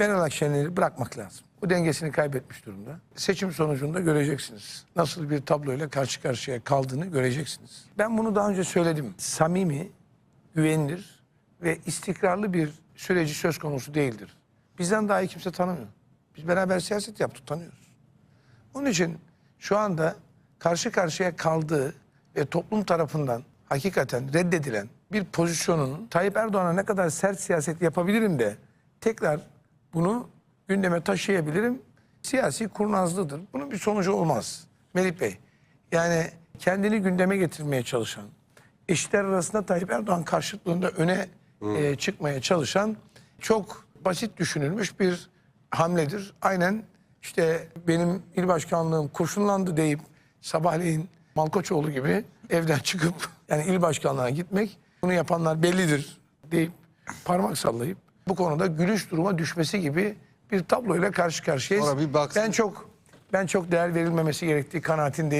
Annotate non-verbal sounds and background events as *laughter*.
Meral Akşener'i bırakmak lazım. Bu dengesini kaybetmiş durumda. Seçim sonucunda göreceksiniz. Nasıl bir tabloyla karşı karşıya kaldığını göreceksiniz. Ben bunu daha önce söyledim. Samimi, güvenilir ve istikrarlı bir süreci söz konusu değildir. Bizden daha iyi kimse tanımıyor. Biz beraber siyaset yaptık, tanıyoruz. Onun için şu anda karşı karşıya kaldığı ve toplum tarafından hakikaten reddedilen bir pozisyonun Tayyip Erdoğan'a ne kadar sert siyaset yapabilirim de tekrar bunu gündeme taşıyabilirim. Siyasi kurnazlıdır. Bunun bir sonucu olmaz. Melih Bey, yani kendini gündeme getirmeye çalışan, eşitler arasında Tayyip Erdoğan karşıtlığında öne e, çıkmaya çalışan çok basit düşünülmüş bir hamledir. Aynen işte benim il başkanlığım kurşunlandı deyip sabahleyin Malkoçoğlu gibi evden çıkıp *laughs* yani il başkanlığına gitmek bunu yapanlar bellidir deyip parmak sallayıp bu konuda gülüş duruma düşmesi gibi bir tabloyla karşı karşıyayız. Sonra bir baksın- Ben çok ben çok değer verilmemesi gerektiği kanaatindeyim.